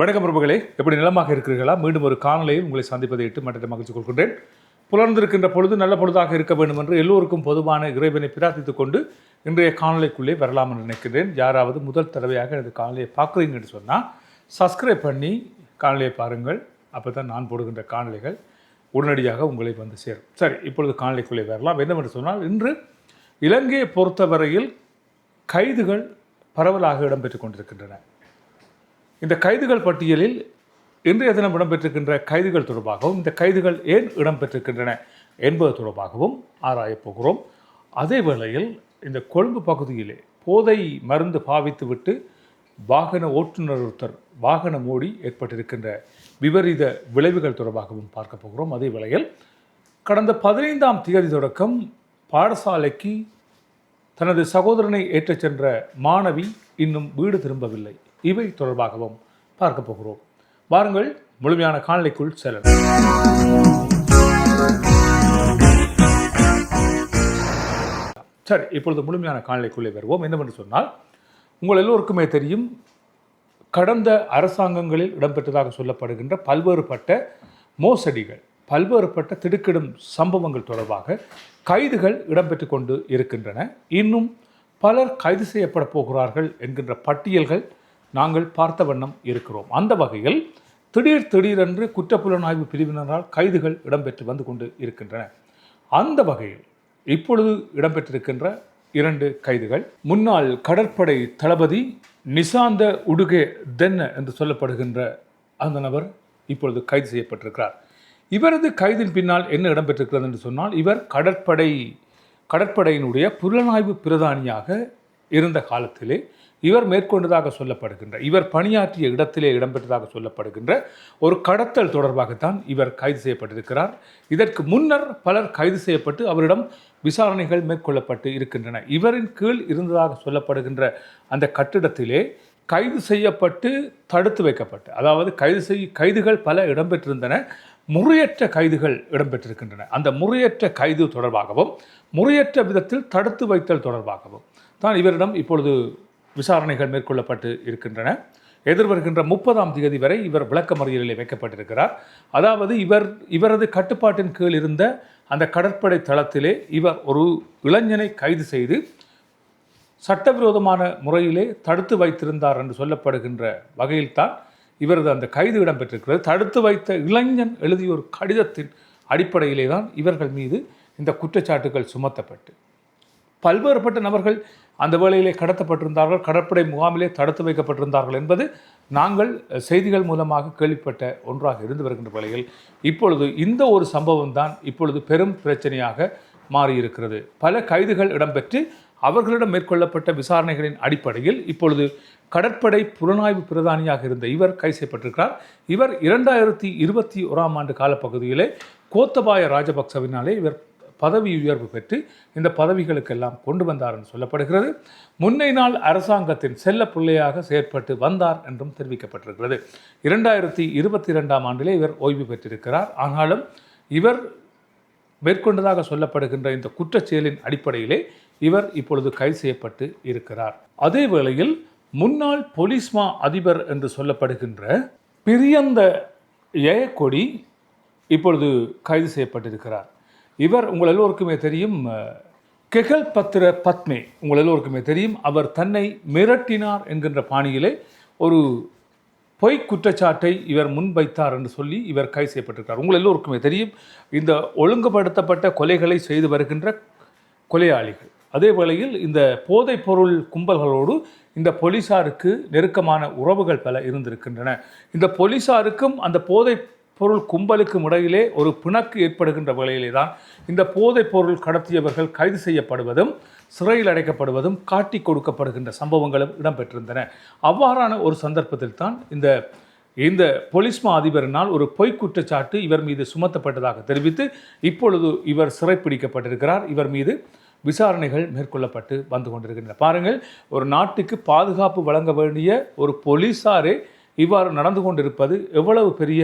வணக்கம் பிரபுகளே. எப்படி நிலமாக இருக்கிறீர்களா? மீண்டும் ஒரு காணொலியில் உங்களை சந்திப்பதை இட்டு மற்ற மகிழ்ச்சி கொள்கின்றேன். புலர்ந்திருக்கின்ற பொழுது நல்ல பொழுதாக இருக்க வேண்டும் என்று எல்லோருக்கும் பொதுவான இறைவனை பிரார்த்தித்துக் கொண்டு இன்றைய காணொலிக்குள்ளே வரலாம் என்று நினைக்கிறேன் யாராவது முதல் தடவையாக எனது காணொலியை பார்க்குறீங்கன்னு சொன்னால் சப்ஸ்கிரைப் பண்ணி காணொலியை பாருங்கள். அப்போ தான் நான் போடுகின்ற காணொலிகள் உடனடியாக உங்களை வந்து சேரும். சரி இப்பொழுது காணொலிக்குள்ளே வரலாம். என்னவென்று சொன்னால் இன்று இலங்கையை பொறுத்தவரையில் கைதுகள் பரவலாக இடம்பெற்றுக் கொண்டிருக்கின்றன. இந்த கைதுகள் பட்டியலில் இன்றைய தினம் இடம்பெற்றிருக்கின்ற கைதுகள் தொடர்பாகவும் இந்த கைதுகள் ஏன் இடம்பெற்றிருக்கின்றன என்பது தொடர்பாகவும் ஆராயப் போகிறோம். அதே வேளையில் இந்த கொழும்பு பகுதியிலே போதை மருந்து பாவித்துவிட்டு வாகன ஓட்டுநர் ஒருத்தர் வாகன மோடி ஏற்பட்டிருக்கின்ற விபரீத விளைவுகள் தொடர்பாகவும் பார்க்க போகிறோம். அதே வேளையில் கடந்த பதினைந்தாம் தேதி தொடக்கம் பாடசாலைக்கு தனது சகோதரனை ஏற்றச் சென்ற மாணவி இன்னும் வீடு திரும்பவில்லை. இவை தொடர்பாகவும் பார்க்க போகிறோம். வாருங்கள் முழுமையான காணொளிக்குள் செல்லலாம். சரி இப்பொழுது முழுமையான காலநிலைக்குள்ளே வருவோம். என்னவென்று சொன்னால் உங்கள் எல்லோருக்குமே தெரியும் கடந்த அரசாங்கங்களில் இடம்பெற்றதாக சொல்லப்படுகின்ற பல்வேறுபட்ட மோசடிகள் பல்வேறுபட்ட திடுக்கிடும் சம்பவங்கள் தொடர்பாக கைதுகள் இடம்பெற்று கொண்டு இருக்கின்றன. இன்னும் பலர் கைது செய்யப்பட போகிறார்கள் என்கின்ற பட்டியல்கள் நாங்கள் பார்த்த வண்ணம் இருக்கிறோம். அந்த வகையில் திடீர் திடீரென்று குற்றப்புலனாய்வு பிரிவினரால் கைதுகள் இடம்பெற்று வந்து கொண்டு இருக்கின்றன. அந்த வகையில் இப்பொழுது இடம்பெற்றிருக்கின்ற இரண்டு கைதுகள் முன்னாள் கடற்படை தளபதி நிசாந்த உடுகே தென்ன என்று சொல்லப்படுகின்ற அந்த நபர் இப்பொழுது கைது செய்யப்பட்டிருக்கிறார். இவரது கைதின் பின்னால் என்ன இடம்பெற்றிருக்கிறது என்று சொன்னால் இவர் கடற்படை கடற்படையினுடைய புலனாய்வு பிரதானியாக இருந்த காலத்திலே இவர் மேற்கொண்டதாக சொல்லப்படுகின்ற இவர் பணியாற்றிய இடத்திலே இடம்பெற்றதாக சொல்லப்படுகின்ற ஒரு கடத்தல் தொடர்பாகத்தான் இவர் கைது செய்யப்பட்டிருக்கிறார். இதற்கு முன்னர் பலர் கைது செய்யப்பட்டு அவரிடம் விசாரணைகள் மேற்கொள்ளப்பட்டு இருக்கின்றன. இவரின் கீழ் இருந்ததாக சொல்லப்படுகின்ற அந்த கட்டிடத்திலே கைது செய்யப்பட்டு தடுத்து வைக்கப்பட்டு அதாவது கைது செய் கைதுகள் பல இடம்பெற்றிருந்தன. முறையற்ற கைதுகள் இடம்பெற்றிருக்கின்றன. அந்த முறையற்ற கைது தொடர்பாகவும் முறையற்ற விதத்தில் தடுத்து வைத்தல் தொடர்பாகவும் தான் இவரிடம் இப்பொழுது விசாரணைகள் மேற்கொள்ளப்பட்டு இருக்கின்றன. எதிர்வருகின்ற முப்பதாம் தேதி வரை இவர் விளக்கமறியலில் வைக்கப்பட்டிருக்கிறார். அதாவது இவர் இவரது கட்டுப்பாட்டின் கீழ் இருந்த அந்த கடற்படை தளத்திலே இவர் ஒரு இளைஞனை கைது செய்து சட்டவிரோதமான முறையிலே தடுத்து வைத்திருந்தார் என்று சொல்லப்படுகின்ற வகையில்தான் இவரது அந்த கைது இடம்பெற்றிருக்கிறது. தடுத்து வைத்த இளைஞன் எழுதிய ஒரு கடிதத்தின் அடிப்படையிலே தான் இவர்கள் மீது இந்த குற்றச்சாட்டுகள் சுமத்தப்பட்டு. பல்வேறுபட்ட நபர்கள் அந்த வேளையிலே கடத்தப்பட்டிருந்தார்கள். கடற்படை முகாமிலே தடுத்து வைக்கப்பட்டிருந்தார்கள் என்பது நாங்கள் செய்திகள் மூலமாக கேள்விப்பட்ட ஒன்றாக இருந்து வருகின்ற வேளையில் இப்பொழுது இந்த ஒரு சம்பவம் தான் இப்பொழுது பெரும் பிரச்சனையாக மாறியிருக்கிறது. பல கைதுகள் இடம்பெற்று அவர்களிடம் மேற்கொள்ளப்பட்ட விசாரணைகளின் அடிப்படையில் இப்பொழுது கடற்படை புலனாய்வு பிரதானியாக இருந்த இவர் கைது செய்யப்பட்டிருக்கிறார். இவர் இரண்டாயிரத்தி இருபத்தி ஓராம் ஆண்டு காலப்பகுதியிலே கோத்தபாய ராஜபக்சவினாலே இவர் பதவி உயர்வு பெற்று இந்த பதவிகளுக்கெல்லாம் கொண்டு வந்தார் என்று சொல்லப்படுகிறது. முன்னை நாள் அரசாங்கத்தின் செல்ல பிள்ளையாக செயற்பட்டு வந்தார் என்றும் தெரிவிக்கப்பட்டிருக்கிறது. இரண்டாயிரத்தி இருபத்தி இரண்டாம் ஆண்டிலே இவர் ஓய்வு பெற்றிருக்கிறார். ஆனாலும் இவர் மேற்கொண்டதாக சொல்லப்படுகின்ற இந்த குற்றச்செயலின் அடிப்படையிலே இவர் இப்பொழுது கைது செய்யப்பட்டு இருக்கிறார். அதே வேளையில் முன்னாள் பொலிஸ்மா அதிபர் என்று சொல்லப்படுகின்ற பிரியந்த ஏயக்கொடி இப்பொழுது கைது செய்யப்பட்டிருக்கிறார். இவர் உங்கள் எல்லோருக்குமே தெரியும் கெகல் பத்திர பத்மே. உங்கள் எல்லோருக்குமே தெரியும் அவர் தன்னை மிரட்டினார் என்கின்ற பாணியிலே ஒரு பொய் குற்றச்சாட்டை இவர் முன்வைத்தார் என்று சொல்லி இவர் கைது செய்யப்பட்டிருக்கிறார். உங்கள் எல்லோருக்குமே தெரியும் இந்த ஒழுங்குபடுத்தப்பட்ட கொலைகளை செய்து வருகின்ற கொலையாளிகள். அதே வேளையில் இந்த போதைப் பொருள் கும்பல்களோடு இந்த போலீசாருக்கு நெருக்கமான உறவுகள் பல இருந்திருக்கின்றன. இந்த போலீசாருக்கும் அந்த போதைப் பொருள் கும்பலுக்கும் இடையிலே ஒரு பிணக்கு ஏற்படுகின்ற வேளையிலே தான் இந்த போதைப் பொருள் கடத்தியவர்கள் கைது செய்யப்படுவதும் சிறையில் அடைக்கப்படுவதும் காட்டி கொடுக்கப்படுகின்ற சம்பவங்களும் இடம்பெற்றிருந்தன. அவ்வாறான ஒரு சந்தர்ப்பத்தில் தான் இந்த இந்த பொலிஸ்மா அதிபரினால் ஒரு பொய் குற்றச்சாட்டு இவர் மீது சுமத்தப்பட்டதாக தெரிவித்து இப்பொழுது இவர் சிறைப்பிடிக்கப்பட்டிருக்கிறார். இவர் மீது விசாரணைகள் மேற்கொள்ளப்பட்டு வந்து கொண்டிருக்கின்றன. பாருங்கள் ஒரு நாட்டுக்கு பாதுகாப்பு வழங்க வேண்டிய ஒரு போலீஸாரே இவ்வாறு நடந்து கொண்டிருப்பது எவ்வளவு பெரிய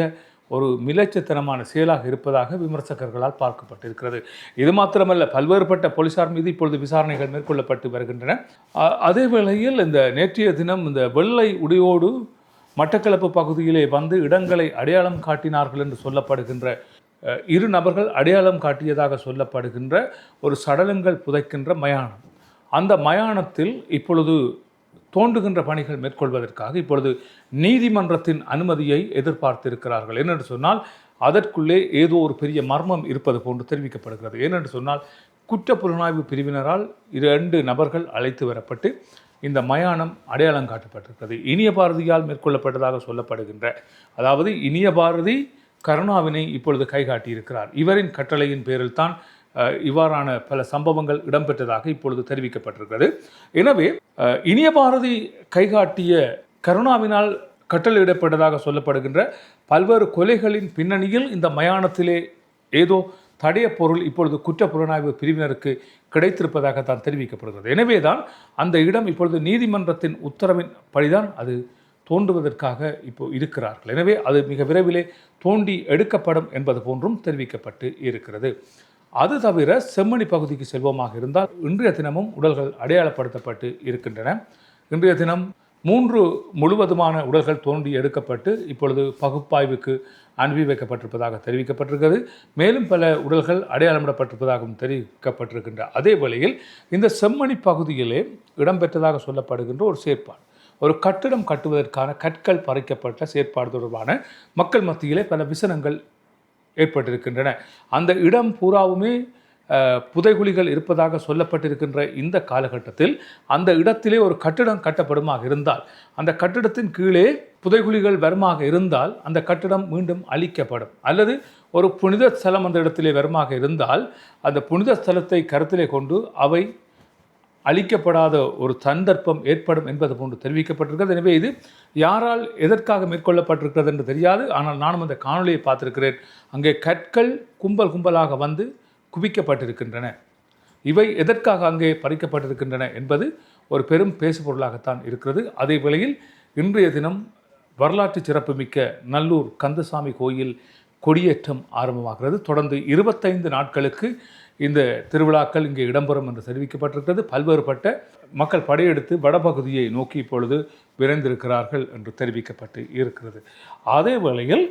ஒரு மிலச்சத்தனமான செயலாக இருப்பதாக விமர்சகர்களால் பார்க்கப்பட்டிருக்கிறது. இது மாத்திரமல்ல பல்வேறுபட்ட போலீசார் மீது இப்பொழுது விசாரணைகள் மேற்கொள்ளப்பட்டு வருகின்றன. அதே வேளையில் இந்த நேற்றைய தினம் இந்த வெள்ளை உடையோடு மட்டக்களப்பு பகுதியிலே வந்து இடங்களை அடையாளம் காட்டினார்கள் என்று சொல்லப்படுகின்ற இரு நபர்கள் அடையாளம் காட்டியதாக சொல்லப்படுகின்ற ஒரு சடலங்கள் புதைக்கின்ற மயானம். அந்த மயானத்தில் இப்பொழுது தோண்டுகின்ற பணிகள் மேற்கொள்வதற்காக இப்பொழுது நீதிமன்றத்தின் அனுமதியை எதிர்பார்த்திருக்கிறார்கள். என்னென்று சொன்னால் அதற்குள்ளே ஏதோ ஒரு பெரிய மர்மம் இருப்பது போன்று தெரிவிக்கப்படுகிறது. ஏனென்று சொன்னால் குற்ற புலனாய்வு பிரிவினரால் இரண்டு நபர்கள் அழைத்து வரப்பட்டு இந்த மயானம் அடையாளம் காட்டப்பட்டிருக்கிறது. இனிய பாரதியால் மேற்கொள்ளப்பட்டதாக சொல்லப்படுகின்ற அதாவது இனிய பாரதி கருணாவினை இப்பொழுது கைகாட்டியிருக்கிறார். இவரின் கட்டளையின் பேரில் தான் இவ்வாறான பல சம்பவங்கள் இடம்பெற்றதாக இப்பொழுது தெரிவிக்கப்பட்டிருக்கிறது. எனவே இனிய பாரதி கைகாட்டிய கருணாவினால் கட்டளையிடப்பட்டதாக சொல்லப்படுகின்ற பல்வேறு கொலைகளின் பின்னணியில் இந்த மயானத்திலே ஏதோ தடைய பொருள் இப்பொழுது குற்ற புலனாய்வு பிரிவினருக்கு கிடைத்திருப்பதாக தான் தெரிவிக்கப்படுகிறது. எனவே தான் அந்த இடம் இப்பொழுது நீதிமன்றத்தின் உத்தரவின் படிதான் அது தோன்றுவதற்காக இப்போ இருக்கிறார்கள். எனவே அது மிக விரைவிலே தோண்டி எடுக்கப்படும் என்பது போன்றும் தெரிவிக்கப்பட்டு இருக்கிறது. அது தவிர செம்மணி பகுதிக்கு செல்வமாக இருந்தால் இன்றைய தினமும் உடல்கள் அடையாளப்படுத்தப்பட்டு இருக்கின்றன. இன்றைய தினம் மூன்று முழுவதுமான உடல்கள் தோண்டி எடுக்கப்பட்டு இப்பொழுது பகுப்பாய்வுக்கு அனுப்பி வைக்கப்பட்டிருப்பதாக தெரிவிக்கப்பட்டிருக்கிறது. மேலும் பல உடல்கள் அடையாளமிடப்பட்டிருப்பதாகவும் தெரிவிக்கப்பட்டிருக்கின்ற அதே வேளையில் இந்த செம்மணி பகுதியிலே இடம்பெற்றதாக சொல்லப்படுகின்ற ஒரு செயற்பாடு. ஒரு கட்டிடம் கட்டுவதற்கான கற்கள் பறிக்கப்பட்ட செயற்பாடு தொடர்பான மக்கள் மத்தியிலே பல விசனங்கள் ஏற்பட்டிருக்கின்றன. அந்த இடம் பூராவுமே புதைகுழிகள் இருப்பதாக சொல்லப்பட்டிருக்கின்ற இந்த காலகட்டத்தில் அந்த இடத்திலே ஒரு கட்டிடம் கட்டப்படுமாக இருந்தால் அந்த கட்டிடத்தின் கீழே புதைகுழிகள் வருமாக இருந்தால் அந்த கட்டிடம் மீண்டும் அழிக்கப்படும். அல்லது ஒரு புனித ஸ்தலம் அந்த இடத்திலே வருமாக இருந்தால் அந்த புனித ஸ்தலத்தை கருத்திலே கொண்டு அவை அளிக்கப்படாத ஒரு சந்தர்ப்பம் ஏற்படும் என்பது போன்று தெரிவிக்கப்பட்டிருக்கிறது. எனவே இது யாரால் எதற்காக மேற்கொள்ளப்பட்டிருக்கிறது என்று தெரியாது. ஆனால் நானும் அந்த காணொளியை பார்த்திருக்கிறேன். அங்கே கற்கள் கும்பல் கும்பலாக வந்து குவிக்கப்பட்டிருக்கின்றன. இவை எதற்காக அங்கே பறிக்கப்பட்டிருக்கின்றன என்பது ஒரு பெரும் பேசுபொருளாகத்தான் இருக்கிறது. அதே வேளையில் இன்றைய தினம் வரலாற்று சிறப்புமிக்க நல்லூர் கந்தசாமி கோயில் கொடியேற்றம் ஆரம்பமாகிறது. தொடர்ந்து இருபத்தைந்து நாட்களுக்கு இந்த திருவிழாக்கள் இங்கே இடம்பெறும் என்று தெரிவிக்கப்பட்டிருக்கிறது. பல்வேறுபட்ட மக்கள் படையெடுத்து வடபகுதியை நோக்கி இப்பொழுது விரைந்திருக்கிறார்கள் என்று தெரிவிக்கப்பட்டு இருக்கிறது. அதே வேளையில்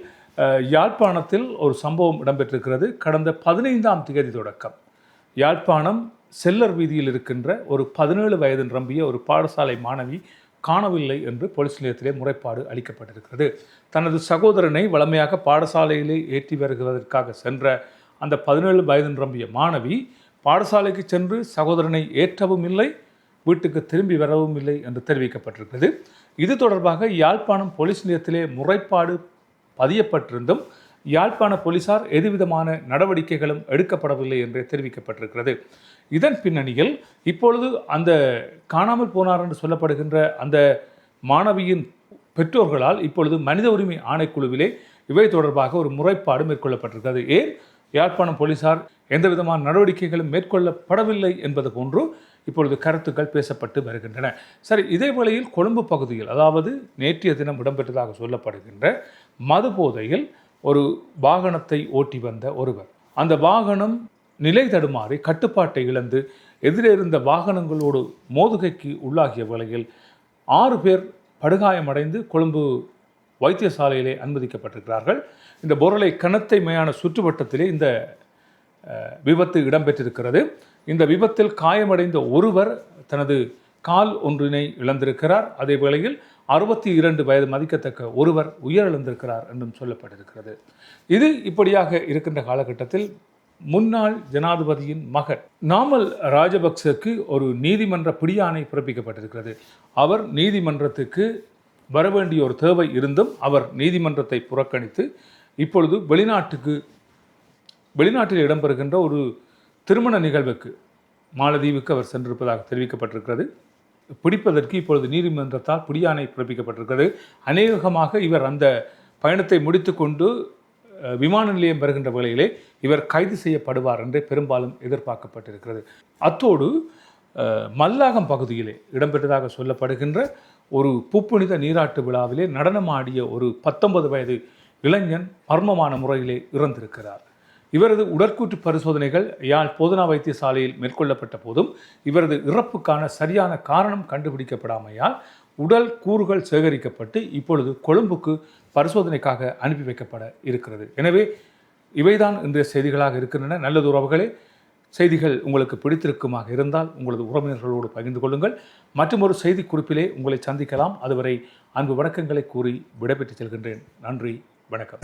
யாழ்ப்பாணத்தில் ஒரு சம்பவம் இடம்பெற்றிருக்கிறது. கடந்த பதினைந்தாம் தேதி தொடக்கம். யாழ்ப்பாணம் செல்லர் வீதியில் இருக்கின்ற ஒரு பதினேழு வயது நிரம்பிய ஒரு பாடசாலை மாணவி காணவில்லை என்று போலீஸ் நிலையத்திலே முறைப்பாடு அளிக்கப்பட்டிருக்கிறது. தனது சகோதரனை வளமையாக பாடசாலையிலே ஏற்றி வருவதற்காக சென்ற அந்த பதினேழு வயது நிரம்பிய மாணவி பாடசாலைக்கு சென்று சகோதரனை ஏற்றவும் இல்லை வீட்டுக்கு திரும்பி வரவும் இல்லை என்று தெரிவிக்கப்பட்டிருக்கிறது. இது தொடர்பாக யாழ்ப்பாணம் போலீஸ் நிலையத்திலே முறைப்பாடு பதியப்பட்டிருந்தும் யாழ்ப்பாண போலீசார் எதுவிதமான நடவடிக்கைகளும் எடுக்கப்படவில்லை என்று தெரிவிக்கப்பட்டிருக்கிறது. இதன் பின்னணியில் இப்பொழுது அந்த காணாமல் போனார் என்று சொல்லப்படுகின்ற அந்த மாணவியின் பெற்றோர்களால் இப்பொழுது மனித உரிமை ஆணைக்குழுவிலே இவை தொடர்பாக ஒரு முறைப்பாடு மேற்கொள்ளப்பட்டிருக்கிறது. ஏன்? யாழ்ப்பாணம் போலீசார் எந்த விதமான நடவடிக்கைகளும் மேற்கொள்ளப்படவில்லை என்பது போன்று இப்பொழுது கருத்துக்கள் பேசப்பட்டு வருகின்றன. சரி இதே வேளையில் கொழும்பு பகுதியில் அதாவது நேற்றைய தினம் இடம்பெற்றதாக சொல்லப்படுகின்ற மது போதையில் ஒரு வாகனத்தை ஓட்டி வந்த ஒருவர். அந்த வாகனம் நிலை தடுமாறி கட்டுப்பாட்டை இழந்து எதிரே இருந்த வாகனங்களோடு மோதுகைக்கு உள்ளாகிய வேளையில் ஆறு பேர் படுகாயமடைந்து கொழும்பு வைத்தியசாலையிலே அனுமதிக்கப்பட்டிருக்கிறார்கள். இந்த பொருளை கணத்தை மேயான சுற்றுவட்டத்திலே இந்த விபத்து இடம்பெற்றிருக்கிறது. இந்த விபத்தில் காயமடைந்த ஒருவர் தனது கால் ஒன்றினை இழந்திருக்கிறார். அதே வேளையில் அறுபத்தி இரண்டு வயது மதிக்கத்தக்க ஒருவர் உயிரிழந்திருக்கிறார் என்றும் சொல்லப்பட்டிருக்கிறது. இது இப்படியாக இருக்கின்ற காலகட்டத்தில் முன்னாள் ஜனாதிபதியின் மகன் நாமல் ராஜபக்சக்கு ஒரு நீதிமன்ற பிடியாணை பிறப்பிக்கப்பட்டிருக்கிறது. அவர் நீதிமன்றத்துக்கு வரவேண்டிய ஒரு தேவை இருந்தும் அவர் நீதிமன்றத்தை புறக்கணித்து இப்பொழுது வெளிநாட்டுக்கு வெளிநாட்டில் இடம்பெறுகின்ற ஒரு திருமண நிகழ்வுக்கு மாலதீவுக்கு அவர் சென்றிருப்பதாக தெரிவிக்கப்பட்டிருக்கிறது. பிடிப்பதற்கு இப்பொழுது நீதிமன்றத்தால் பிடியாணை பிறப்பிக்கப்பட்டிருக்கிறது. அநேகமாக இவர் அந்த பயணத்தை முடித்துக்கொண்டு விமான நிலையம் வருகின்ற வேளையிலே இவர் கைது செய்யப்படுவார் என்றே பெரும்பாலும் எதிர்பார்க்கப்பட்டிருக்கிறது. அத்தோடு மல்லாகம் பகுதியிலே இடம்பெற்றதாக சொல்லப்படுகின்ற ஒரு புப்புனித நீராட்டு விழாவிலே நடனமாடிய ஒரு பத்தொன்பது வயது இளைஞன் மர்மமான முறையிலே இறந்திருக்கிறார். இவரது உடற்கூற்று பரிசோதனைகள் யாழ் போதனா வைத்தியசாலையில் மேற்கொள்ளப்பட்ட போதும் இவரது இறப்புக்கான சரியான காரணம் கண்டுபிடிக்கப்படாமையால் உடல் கூறுகள் சேகரிக்கப்பட்டு இப்பொழுது கொழும்புக்கு பரிசோதனைக்காக அனுப்பி வைக்கப்பட இருக்கிறது. எனவே இவைதான் இன்றைய செய்திகளாக இருக்கின்றன. நல்லது உறவுகளே. செய்திகள் உங்களுக்கு பிடித்திருக்குமாக இருந்தால் உங்களது உறவினர்களோடு பகிர்ந்து கொள்ளுங்கள். மற்றும் ஒரு செய்தி குறிப்பிலே உங்களை சந்திக்கலாம். அதுவரை அன்பு வணக்கங்களை கூறி விடைபெற்று செல்கின்றேன். நன்றி வணக்கம்.